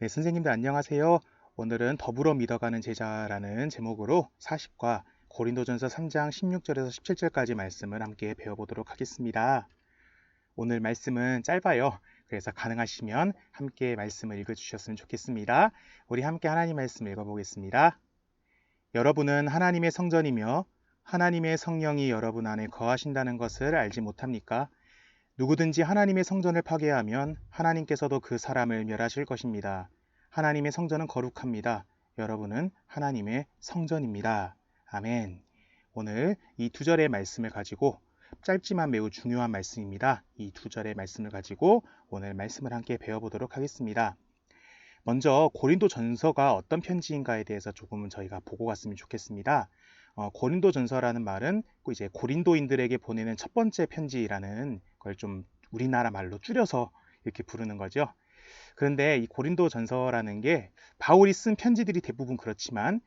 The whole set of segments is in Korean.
네, 선생님들 안녕하세요. 오늘은 더불어 믿어가는 제자라는 제목으로 40과 고린도전서 3장 16절에서 17절까지 말씀을 함께 배워보도록 하겠습니다. 오늘 말씀은 짧아요. 그래서 가능하시면 함께 말씀을 읽어주셨으면 좋겠습니다. 우리 함께 하나님 말씀 읽어보겠습니다. 여러분은 하나님의 성전이며 하나님의 성령이 여러분 안에 거하신다는 것을 알지 못합니까? 누구든지 하나님의 성전을 파괴하면 하나님께서도 그 사람을 멸하실 것입니다. 하나님의 성전은 거룩합니다. 여러분은 하나님의 성전입니다. 아멘. 오늘 이 두 절의 말씀을 가지고 짧지만 매우 중요한 말씀입니다. 이 두 절의 말씀을 가지고 오늘 말씀을 함께 배워보도록 하겠습니다. 먼저 고린도 전서가 어떤 편지인가에 대해서 조금은 저희가 보고 갔으면 좋겠습니다. 어, 고린도 전서라는 말은 이제 고린도인들에게 보내는 첫 번째 편지라는 걸 좀 우리나라 말로 줄여서 이렇게 부르는 거죠. 그런데 이 고린도 전서라는 게 바울이 쓴 편지들이 대부분 그렇지만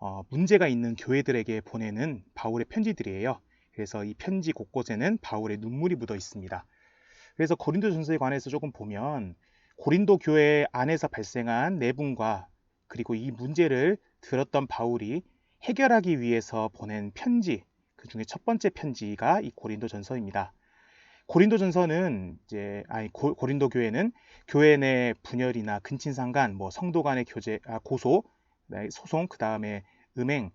어, 문제가 있는 교회들에게 보내는 바울의 편지들이에요. 그래서 이 편지 곳곳에는 바울의 눈물이 묻어 있습니다. 그래서 고린도 전서에 관해서 조금 보면 고린도 교회 안에서 발생한 내분과 그리고 이 문제를 들었던 바울이 해결하기 위해서 보낸 편지, 그 중에 첫 번째 편지가 이 고린도 전서입니다. 고린도 전서는 이제 아니 고, 린도 교회는 교회 내 분열이나 근친상간, 뭐 성도 간의 교제, 아, 고소, 네, 소송, 그 다음에 음행,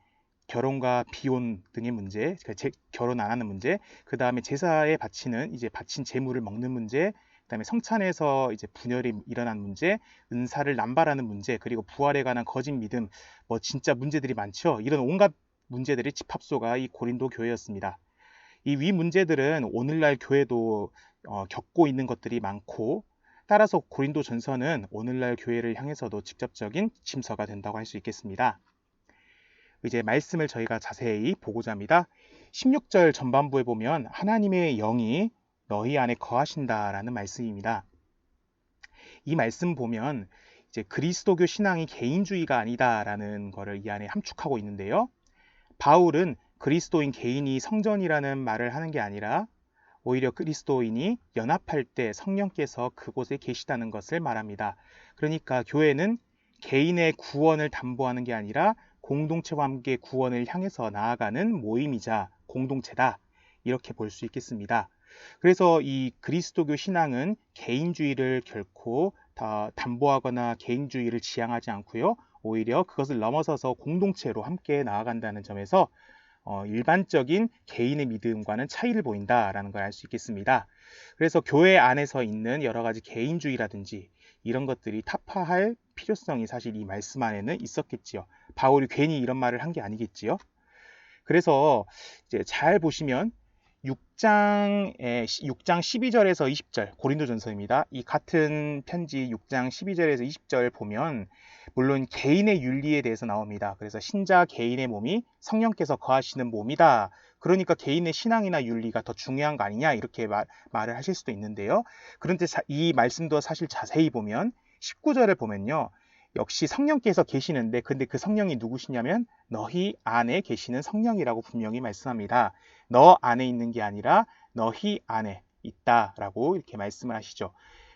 결혼과 비혼 등의 문제, 그러니까 제, 결혼 안 하는 문제, 그 다음에 제사에 바치는 이제 바친 재물을 먹는 문제, 그다음에 성찬에서 이제 분열이 일어난 문제, 은사를 남발하는 문제, 그리고 부활에 관한 거짓 믿음, 뭐 진짜 문제들이 많죠. 이런 온갖 문제들의 집합소가 이 고린도 교회였습니다. 이 위 문제들은 오늘날 교회도 어, 겪고 있는 것들이 많고 따라서 고린도 전서는 오늘날 교회를 향해서도 직접적인 침서가 된다고 할 수 있겠습니다. 이제 말씀을 저희가 자세히 보고자 합니다. 16절 전반부에 보면 하나님의 영이 너희 안에 거하신다라는 말씀입니다. 이 말씀 보면 이제 그리스도교 신앙이 개인주의가 아니다라는 것을 이 안에 함축하고 있는데요. 바울은 그리스도인 개인이 성전이라는 말을 하는 게 아니라 오히려 그리스도인이 연합할 때 성령께서 그곳에 계시다는 것을 말합니다. 그러니까 교회는 개인의 구원을 담보하는 게 아니라 공동체와 함께 구원을 향해서 나아가는 모임이자 공동체다. 이렇게 볼 수 있겠습니다. 그래서 이 그리스도교 신앙은 개인주의를 결코 다 담보하거나 개인주의를 지향하지 않고요. 오히려 그것을 넘어서서 공동체로 함께 나아간다는 점에서 어, 일반적인 개인의 믿음과는 차이를 보인다라는 걸 알 수 있겠습니다. 그래서 교회 안에서 있는 여러 가지 개인주의라든지 이런 것들이 타파할 필요성이 사실 이 말씀 안에는 있었겠지요. 바울이 괜히 이런 말을 한 게 아니겠지요. 그래서 이제 잘 보시면 6장에 6장 12절에서 20절 고린도전서입니다. 이 같은 편지 6장 12절에서 20절 보면 물론 개인의 윤리에 대해서 나옵니다. 그래서 신자 개인의 몸이 성령께서 거하시는 몸이다. 그러니까 개인의 신앙이나 윤리가 더 중요한 거 아니냐 이렇게 말, 말을 하실 수도 있는데요. 그런데 자, 이 말씀도 사실 자세히 보면 19절을 보면요. 역시 성령께서 계시는데 근데 그 성령이 누구시냐면 너희 안에 계시는 성령이라고 분명히 말씀합니다. 너 안에 있는 게 아니라 너희 안에 있다라고 이렇게 말씀을 하시죠.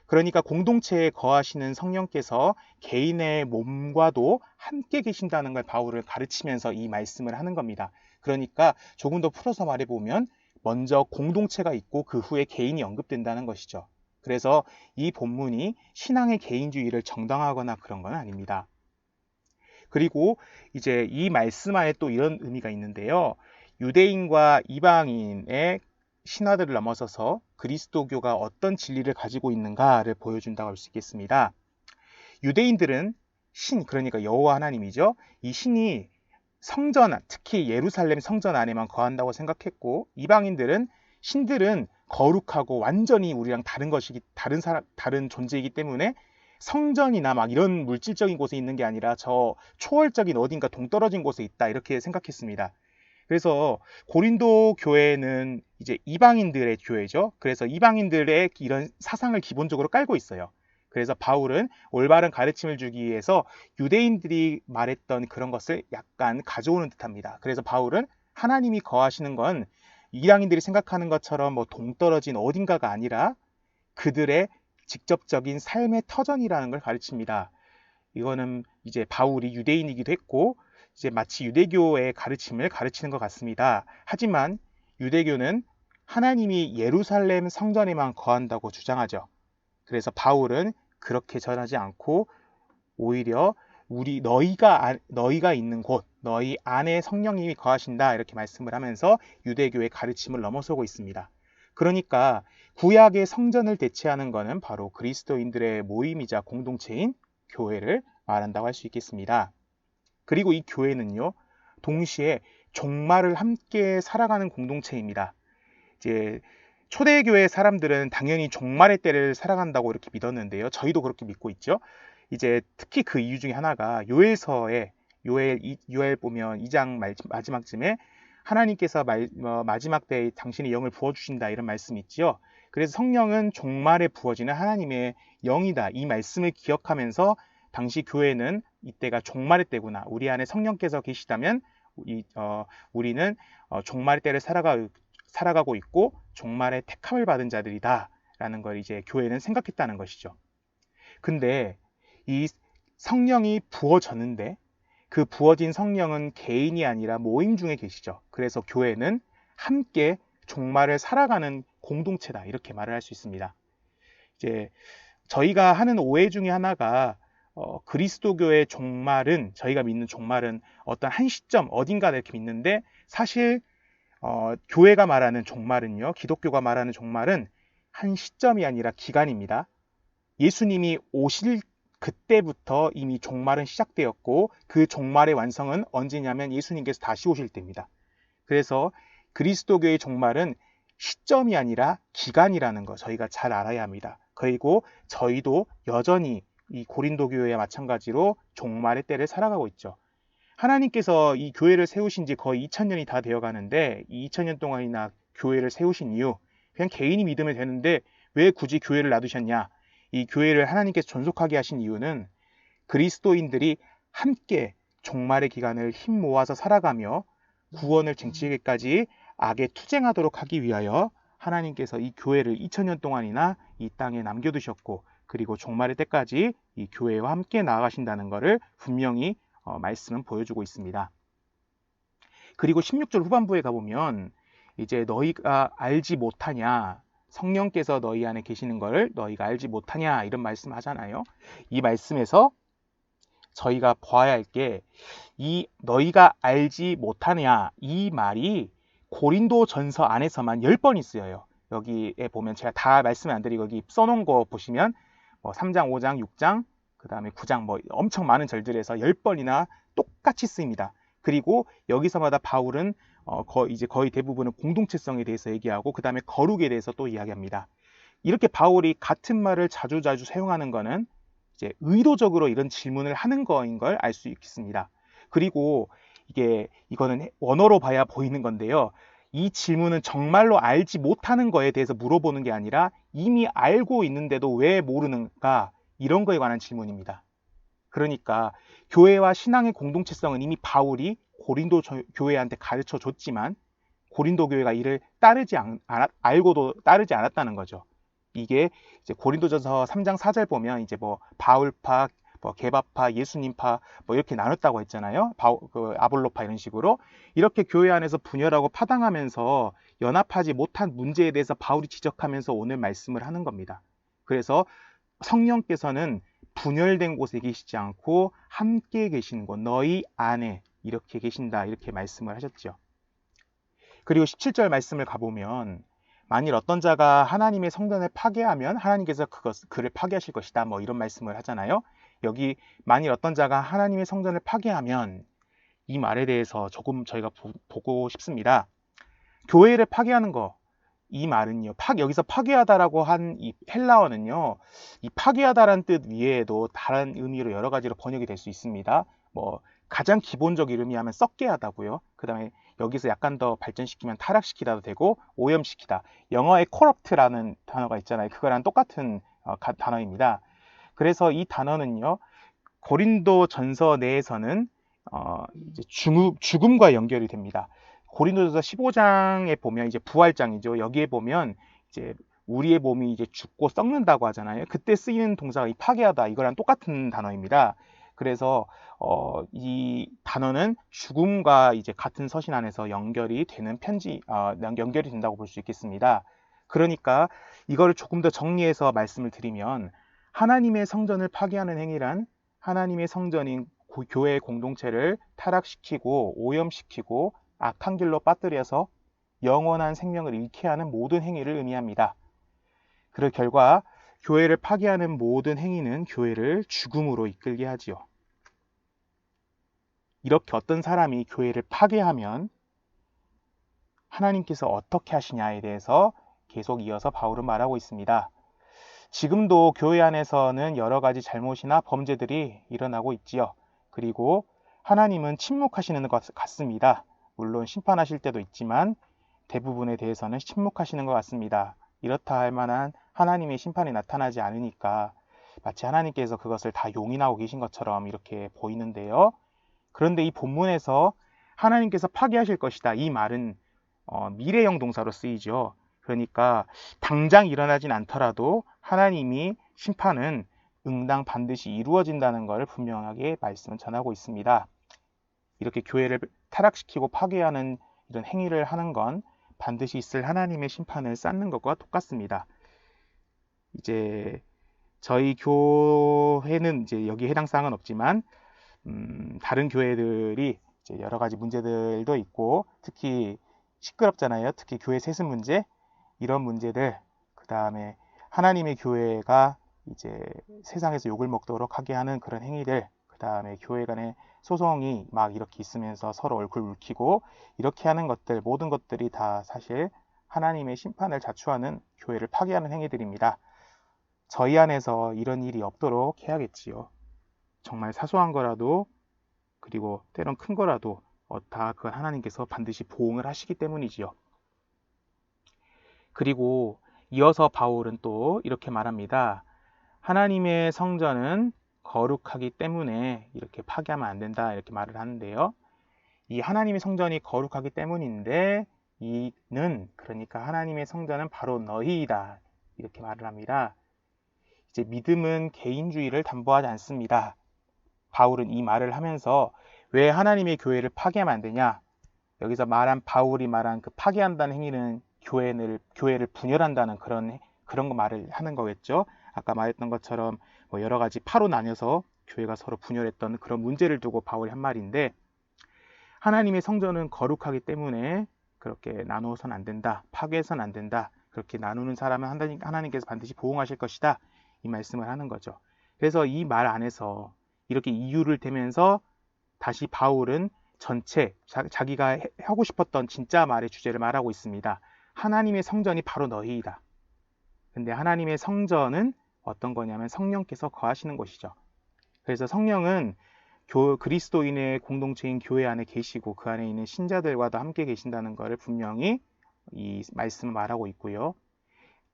그러니까 공동체에 거하시는 성령께서 개인의 몸과도 함께 계신다는 걸 바울을 가르치면서 이 말씀을 하는 겁니다. 그러니까 조금 더 풀어서 말해보면 먼저 공동체가 있고 그 후에 개인이 언급된다는 것이죠. 그래서 이 본문이 신앙의 개인주의를 정당하거나 그런 건 아닙니다. 그리고 이제 이 말씀 안에 또 이런 의미가 있는데요. 유대인과 이방인의 신화들을 넘어서서 그리스도교가 어떤 진리를 가지고 있는가를 보여준다고 할 수 있겠습니다. 유대인들은 신, 그러니까 여호와 하나님이죠. 이 신이 성전, 특히 예루살렘 성전 안에만 거한다고 생각했고, 이방인들은 신들은 거룩하고 완전히 우리랑 다른 것이기 다른 사람 다른 존재이기 때문에 성전이나 막 이런 물질적인 곳에 있는 게 아니라 저 초월적인 어딘가 동떨어진 곳에 있다 이렇게 생각했습니다. 그래서 고린도 교회는 이제 이방인들의 교회죠. 그래서 이방인들의 이런 사상을 기본적으로 깔고 있어요. 그래서 바울은 올바른 가르침을 주기 위해서 유대인들이 말했던 그런 것을 약간 가져오는 듯합니다. 그래서 바울은 하나님이 거하시는 건 이방인들이 생각하는 것처럼 뭐 동떨어진 어딘가가 아니라 그들의 직접적인 삶의 터전이라는 걸 가르칩니다. 이거는 이제 바울이 유대인이기도 했고 이제 마치 유대교의 가르침을 가르치는 것 같습니다. 하지만 유대교는 하나님이 예루살렘 성전에만 거한다고 주장하죠. 그래서 바울은 그렇게 전하지 않고 오히려 우리 너희가 너희가 있는 곳 너희 안에 성령님이 거하신다 이렇게 말씀을 하면서 유대교의 가르침을 넘어서고 있습니다. 그러니까 구약의 성전을 대체하는 것은 바로 그리스도인들의 모임이자 공동체인 교회를 말한다고 할 수 있겠습니다. 그리고 이 교회는요, 동시에 종말을 함께 살아가는 공동체입니다. 이제 초대교회 사람들은 당연히 종말의 때를 살아간다고 이렇게 믿었는데요. 저희도 그렇게 믿고 있죠. 이제 특히 그 이유 중에 하나가 요엘서에 요엘 요엘 보면 2장 마지막쯤에 하나님께서 말, 어, 마지막 때에 당신의 영을 부어 주신다 이런 말씀이 있지요. 그래서 성령은 종말에 부어지는 하나님의 영이다. 이 말씀을 기억하면서 당시 교회는 이때가 종말의 때구나. 우리 안에 성령께서 계시다면 이, 어, 우리는 어, 종말의 때를 살아가, 살아가고 있고 종말의 택함을 받은 자들이다. 라는 걸 이제 교회는 생각했다는 것이죠. 근데 이 성령이 부어졌는데 그 부어진 성령은 개인이 아니라 모임 중에 계시죠. 그래서 교회는 함께 종말을 살아가는 공동체다. 이렇게 말을 할 수 있습니다. 이제 저희가 하는 오해 중에 하나가 어, 그리스도교의 종말은 저희가 믿는 종말은 어떤 한 시점 어딘가 이렇게 믿는데 사실 어, 교회가 말하는 종말은요, 기독교가 말하는 종말은 한 시점이 아니라 기간입니다. 예수님이 오실 그때부터 이미 종말은 시작되었고 그 종말의 완성은 언제냐면 예수님께서 다시 오실 때입니다. 그래서 그리스도교의 종말은 시점이 아니라 기간이라는 거 저희가 잘 알아야 합니다. 그리고 저희도 여전히 이 고린도 교회와 마찬가지로 종말의 때를 살아가고 있죠. 하나님께서 이 교회를 세우신 지 거의 2000년이 다 되어 가는데 이 2000년 동안이나 교회를 세우신 이유 그냥 개인이 믿으면 되는데 왜 굳이 교회를 놔두셨냐? 이 교회를 하나님께서 존속하게 하신 이유는 그리스도인들이 함께 종말의 기간을 힘 모아서 살아가며 구원을 쟁취하기까지 악에 투쟁하도록 하기 위하여 하나님께서 이 교회를 2000년 동안이나 이 땅에 남겨두셨고 그리고 종말의 때까지 이 교회와 함께 나아가신다는 것을 분명히 어, 말씀은 보여주고 있습니다. 그리고 16절 후반부에 가보면 이제 너희가 알지 못하냐 성령께서 너희 안에 계시는 것을 너희가 알지 못하냐 이런 말씀 하잖아요. 이 말씀에서 저희가 보아야 할 게 이 너희가 알지 못하냐 이 말이 고린도 전서 안에서만 10번 있어요. 여기에 보면 제가 다 말씀 안 드리고 여기 써놓은 거 보시면 뭐 3장, 5장, 6장, 그 다음에 9장 뭐 엄청 많은 절들에서 10번이나 똑같이 쓰입니다. 그리고 여기서마다 바울은 어, 거, 이제 거의 대부분은 공동체성에 대해서 얘기하고 그 다음에 거룩에 대해서 또 이야기합니다. 이렇게 바울이 같은 말을 자주자주 사용하는 것은 이제 의도적으로 이런 질문을 하는 거인 걸 알 수 있겠습니다. 그리고 이게 이거는 원어로 봐야 보이는 건데요. 이 질문은 정말로 알지 못하는 거에 대해서 물어보는 게 아니라 이미 알고 있는데도 왜 모르는가 이런 거에 관한 질문입니다. 그러니까 교회와 신앙의 공동체성은 이미 바울이 고린도 교회한테 가르쳐 줬지만 고린도 교회가 이를 따르지 않, 알고도 따르지 않았다는 거죠. 이게 이제 고린도전서 3장 4절 보면 이제 뭐 바울파, 뭐 개바파, 예수님파 뭐 이렇게 나눴다고 했잖아요. 바울, 그 아볼로파 이런 식으로 이렇게 교회 안에서 분열하고 파당하면서 연합하지 못한 문제에 대해서 바울이 지적하면서 오늘 말씀을 하는 겁니다. 그래서 성령께서는 분열된 곳에 계시지 않고 함께 계시는 곳, 너희 안에 이렇게 계신다. 이렇게 말씀을 하셨죠. 그리고 17절 말씀을 가보면 만일 어떤 자가 하나님의 성전을 파괴하면 하나님께서 그것, 그를 파괴하실 것이다. 뭐 이런 말씀을 하잖아요. 여기 만일 어떤 자가 하나님의 성전을 파괴하면 이 말에 대해서 조금 저희가 보, 보고 싶습니다. 교회를 파괴하는 거, 이 말은요, 파, 여기서 파괴하다라고 한 이 헬라어는요, 이 파괴하다라는 뜻 위에도 다른 의미로 여러 가지로 번역이 될 수 있습니다. 뭐, 가장 기본적 이름이 하면 썩게 하다고요. 그 다음에 여기서 약간 더 발전시키면 타락시키다도 되고 오염시키다. 영어의 corrupt라는 단어가 있잖아요. 그거랑 똑같은 어, 가, 단어입니다. 그래서 이 단어는요. 고린도 전서 내에서는 어, 이제 죽음, 죽음과 연결이 됩니다. 고린도전서 15장에 보면 이제 부활장이죠. 여기에 보면 이제 우리의 몸이 이제 죽고 썩는다고 하잖아요. 그때 쓰이는 동사가 이 파괴하다 이거랑 똑같은 단어입니다. 그래서 어, 이 단어는 죽음과 이제 같은 서신 안에서 연결이 되는 편지, 어, 연결이 된다고 볼 수 있겠습니다. 그러니까 이거를 조금 더 정리해서 말씀을 드리면 하나님의 성전을 파괴하는 행위란 하나님의 성전인 교회 공동체를 타락시키고 오염시키고 악한 길로 빠뜨려서 영원한 생명을 잃게 하는 모든 행위를 의미합니다. 그 결과 교회를 파괴하는 모든 행위는 교회를 죽음으로 이끌게 하지요. 이렇게 어떤 사람이 교회를 파괴하면 하나님께서 어떻게 하시냐에 대해서 계속 이어서 바울은 말하고 있습니다. 지금도 교회 안에서는 여러 가지 잘못이나 범죄들이 일어나고 있지요. 그리고 하나님은 침묵하시는 것 같습니다. 물론 심판하실 때도 있지만 대부분에 대해서는 침묵하시는 것 같습니다. 이렇다 할 만한 하나님의 심판이 나타나지 않으니까 마치 하나님께서 그것을 다 용인하고 계신 것처럼 이렇게 보이는데요. 그런데 이 본문에서 하나님께서 파괴하실 것이다. 이 말은 어, 미래형 동사로 쓰이죠. 그러니까 당장 일어나진 않더라도 하나님이 심판은 응당 반드시 이루어진다는 것을 분명하게 말씀을 전하고 있습니다. 이렇게 교회를 타락시키고 파괴하는 이런 행위를 하는 건 반드시 있을 하나님의 심판을 쌓는 것과 똑같습니다. 이제 저희 교회는 이제 여기 해당 사항은 없지만 음, 다른 교회들이 이제 여러 가지 문제들도 있고 특히 시끄럽잖아요. 특히 교회 세습 문제 이런 문제들 그 다음에 하나님의 교회가 이제 세상에서 욕을 먹도록 하게 하는 그런 행위들 그 다음에 교회 간의 소송이 막 이렇게 있으면서 서로 얼굴 붉히고 이렇게 하는 것들 모든 것들이 다 사실 하나님의 심판을 자초하는 교회를 파괴하는 행위들입니다. 저희 안에서 이런 일이 없도록 해야겠지요. 정말 사소한 거라도 그리고 때론 큰 거라도 어, 다 그건 하나님께서 반드시 보응을 하시기 때문이지요. 그리고 이어서 바울은 또 이렇게 말합니다. 하나님의 성전은 거룩하기 때문에 이렇게 파괴하면 안 된다 이렇게 말을 하는데요. 이 하나님의 성전이 거룩하기 때문인데 이는 그러니까 하나님의 성전은 바로 너희이다 이렇게 말을 합니다. 이제 믿음은 개인주의를 담보하지 않습니다. 바울은 이 말을 하면서 왜 하나님의 교회를 파괴하면 안 되냐? 여기서 말한 바울이 말한 그 파괴한다는 행위는 교회를 교회를 분열한다는 그런 그런 거 말을 하는 거겠죠. 아까 말했던 것처럼 뭐 여러 가지 파로 나뉘어서 교회가 서로 분열했던 그런 문제를 두고 바울이 한 말인데 하나님의 성전은 거룩하기 때문에 그렇게 나누어선 안 된다. 파괴해선 안 된다. 그렇게 나누는 사람은 하나님께서 반드시 보응하실 것이다. 이 말씀을 하는 거죠. 그래서 이 말 안에서 이렇게 이유를 대면서 다시 바울은 전체 자, 기가 하고 싶었던 진짜 말의 주제를 말하고 있습니다. 하나님의 성전이 바로 너희이다. 근데 하나님의 성전은 어떤 거냐면 성령께서 거하시는 곳이죠. 그래서 성령은 교, 그리스도인의 공동체인 교회 안에 계시고 그 안에 있는 신자들과도 함께 계신다는 것을 분명히 이 말씀을 말하고 있고요.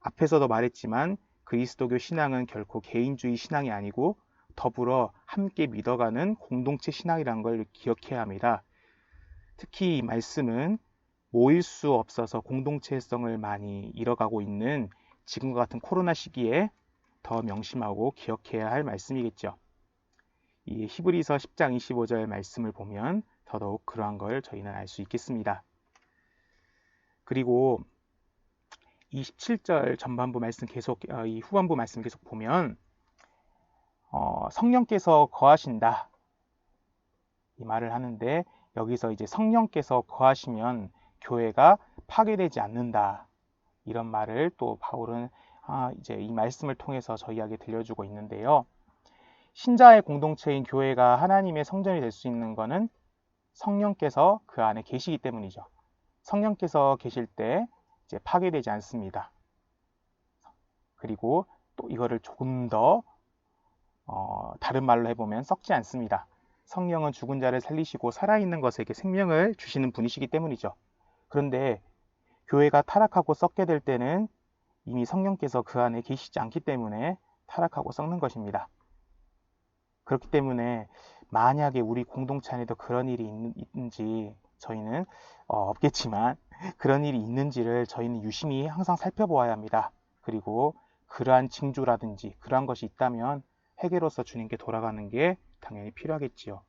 앞에서도 말했지만 그리스도교 신앙은 결코 개인주의 신앙이 아니고 더불어 함께 믿어가는 공동체 신앙이라는 걸 기억해야 합니다. 특히 이 말씀은 모일 수 없어서 공동체성을 많이 잃어가고 있는 지금과 같은 코로나 시기에 더 명심하고 기억해야 할 말씀이겠죠. 이 히브리서 10장 25절 말씀을 보면 더더욱 그러한 걸 저희는 알 수 있겠습니다. 그리고 27절 전반부 말씀 계속 어, 이 후반부 말씀 계속 보면 어, 성령께서 거하신다 이 말을 하는데 여기서 이제 성령께서 거하시면 교회가 파괴되지 않는다 이런 말을 또 바울은 아, 이제 이 말씀을 통해서 저희에게 들려주고 있는데요. 신자의 공동체인 교회가 하나님의 성전이 될 수 있는 것은 성령께서 그 안에 계시기 때문이죠. 성령께서 계실 때 이제 파괴되지 않습니다. 그리고 또 이거를 조금 더 어, 다른 말로 해보면 썩지 않습니다. 성령은 죽은 자를 살리시고 살아있는 것에게 생명을 주시는 분이시기 때문이죠. 그런데 교회가 타락하고 썩게 될 때는 이미 성령께서 그 안에 계시지 않기 때문에 타락하고 썩는 것입니다. 그렇기 때문에 만약에 우리 공동체 안에도 그런 일이 있는지 저희는 어, 없겠지만 그런 일이 있는지를 저희는 유심히 항상 살펴보아야 합니다. 그리고 그러한 징조라든지 그러한 것이 있다면 회개로서 주님께 돌아가는 게 당연히 필요하겠지요.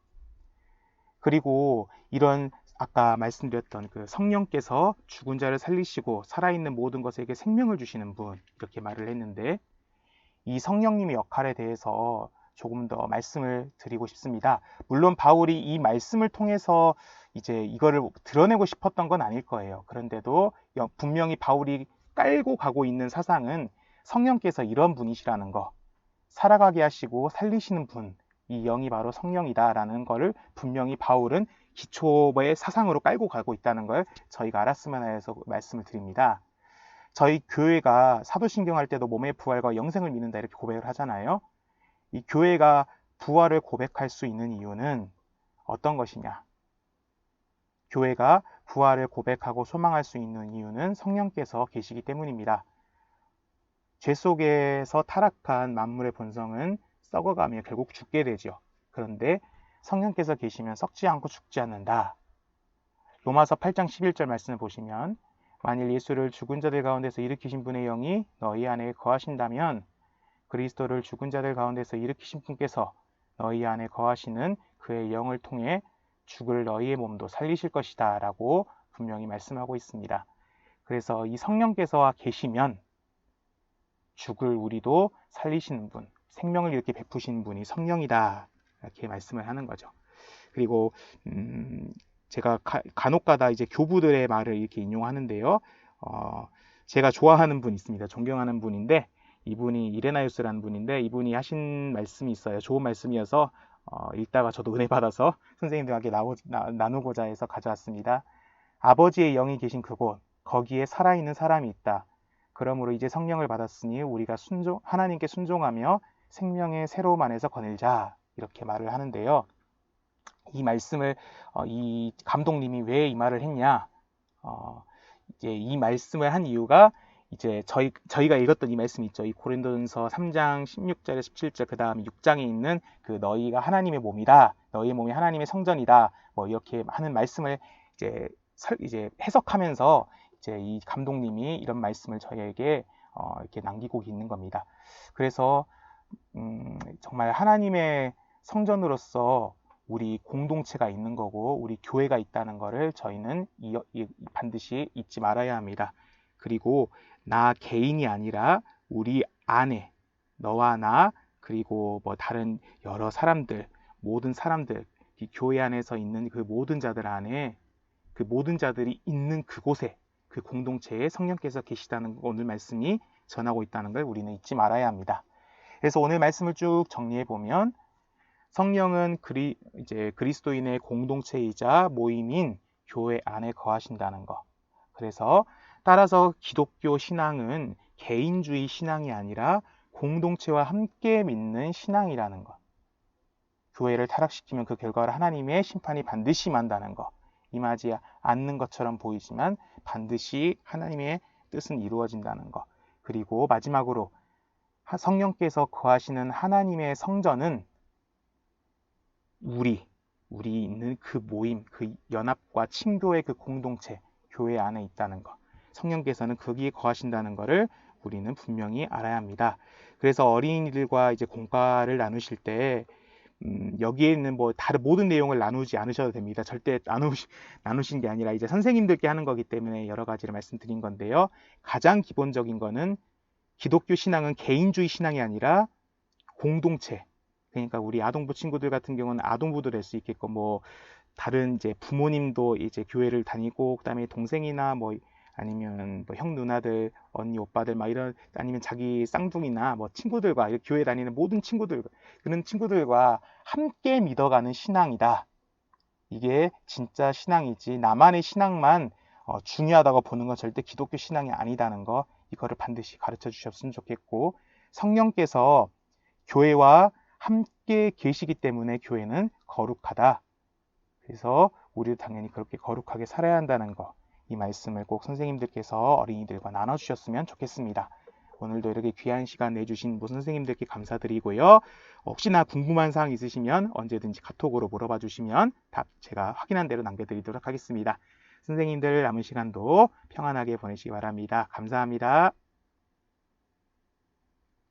그리고 이런 아까 말씀드렸던 그 성령께서 죽은 자를 살리시고 살아있는 모든 것에게 생명을 주시는 분 이렇게 말을 했는데 이 성령님의 역할에 대해서 조금 더 말씀을 드리고 싶습니다. 물론 바울이 이 말씀을 통해서 이제 이거를 드러내고 싶었던 건 아닐 거예요. 그런데도 분명히 바울이 깔고 가고 있는 사상은 성령께서 이런 분이시라는 거, 살아가게 하시고 살리시는 분, 이 영이 바로 성령이다라는 것을 분명히 바울은 기초의 사상으로 깔고 가고 있다는 걸 저희가 알았으면 해서 말씀을 드립니다. 저희 교회가 사도신경 할 때도 몸의 부활과 영생을 믿는다 이렇게 고백을 하잖아요. 이 교회가 부활을 고백할 수 있는 이유는 어떤 것이냐? 교회가 부활을 고백하고 소망할 수 있는 이유는 성령께서 계시기 때문입니다. 죄 속에서 타락한 만물의 본성은 썩어가며 결국 죽게 되죠. 그런데 성령께서 계시면 썩지 않고 죽지 않는다. 로마서 8장 11절 말씀을 보시면 만일 예수를 죽은 자들 가운데서 일으키신 분의 영이 너희 안에 거하신다면 그리스도를 죽은 자들 가운데서 일으키신 분께서 너희 안에 거하시는 그의 영을 통해 죽을 너희의 몸도 살리실 것이다 라고 분명히 말씀하고 있습니다. 그래서 이 성령께서 계시면 죽을 우리도 살리시는 분, 생명을 이렇게 베푸시는 분이 성령이다. 이렇게 말씀을 하는 거죠. 그리고 음, 제가 가, 간혹가다 이제 교부들의 말을 이렇게 인용하는데요. 어, 제가 좋아하는 분 있습니다. 존경하는 분인데 이분이 이레나유스라는 분인데 이분이 하신 말씀이 있어요. 좋은 말씀이어서 어, 읽다가 저도 은혜 받아서 선생님들에게 나오, 나, 나누고자 해서 가져왔습니다. 아버지의 영이 계신 그곳 거기에 살아있는 사람이 있다. 그러므로 이제 성령을 받았으니 우리가 순종 하나님께 순종하며 생명의 새로움 안에서 거닐자 이렇게 말을 하는데요. 이 말씀을 어, 이 감독님이 왜 이 말을 했냐? 어, 이제 이 말씀을 한 이유가 이제 저희 저희가 읽었던 이 말씀 있죠. 이 고린도전서 3장 16절에 17절 그 다음 6장에 있는 그 너희가 하나님의 몸이다. 너희의 몸이 하나님의 성전이다. 뭐 이렇게 하는 말씀을 이제 설, 이제 해석하면서 이제 이 감독님이 이런 말씀을 저희에게 어, 이렇게 남기고 있는 겁니다. 그래서 음, 정말 하나님의 성전으로서 우리 공동체가 있는 거고 우리 교회가 있다는 것을 저희는 이, 이, 반드시 잊지 말아야 합니다. 그리고 나 개인이 아니라 우리 안에 너와 나 그리고 뭐 다른 여러 사람들 모든 사람들 이 교회 안에서 있는 그 모든 자들 안에 그 모든 자들이 있는 그곳에 그 공동체에 성령께서 계시다는 오늘 말씀이 전하고 있다는 걸 우리는 잊지 말아야 합니다. 그래서 오늘 말씀을 쭉 정리해 보면 성령은 그리, 이제 그리스도인의 공동체이자 모임인 교회 안에 거하신다는 것. 그래서 따라서 기독교 신앙은 개인주의 신앙이 아니라 공동체와 함께 믿는 신앙이라는 것. 교회를 타락시키면 그 결과를 하나님의 심판이 반드시 만다는 것. 임하지 않는 것처럼 보이지만 반드시 하나님의 뜻은 이루어진다는 것. 그리고 마지막으로 성령께서 거하시는 하나님의 성전은 우리, 우리 있는 그 모임, 그 연합과 친교의 그 공동체, 교회 안에 있다는 것. 성령께서는 거기에 거하신다는 것을 우리는 분명히 알아야 합니다. 그래서 어린이들과 이제 공과를 나누실 때 음, 여기에 있는 뭐 다른 모든 내용을 나누지 않으셔도 됩니다. 절대 나누시, 나누신 게 아니라 이제 선생님들께 하는 거기 때문에 여러 가지를 말씀드린 건데요. 가장 기본적인 거는 기독교 신앙은 개인주의 신앙이 아니라 공동체. 그러니까 우리 아동부 친구들 같은 경우는 아동부도 될 수 있겠고 뭐 다른 이제 부모님도 이제 교회를 다니고 그다음에 동생이나 뭐 아니면 뭐 형 누나들 언니 오빠들 막 이런 아니면 자기 쌍둥이나 뭐 친구들과 교회 다니는 모든 친구들 그런 친구들과 함께 믿어가는 신앙이다. 이게 진짜 신앙이지 나만의 신앙만 어, 중요하다고 보는 건 절대 기독교 신앙이 아니다는 거 이거를 반드시 가르쳐 주셨으면 좋겠고 성령께서 교회와 함께 계시기 때문에 교회는 거룩하다. 그래서 우리도 당연히 그렇게 거룩하게 살아야 한다는 거. 이 말씀을 꼭 선생님들께서 어린이들과 나눠주셨으면 좋겠습니다. 오늘도 이렇게 귀한 시간 내주신 모든 선생님들께 감사드리고요. 혹시나 궁금한 사항 있으시면 언제든지 카톡으로 물어봐 주시면 답 제가 확인한 대로 남겨드리도록 하겠습니다. 선생님들 남은 시간도 평안하게 보내시기 바랍니다. 감사합니다.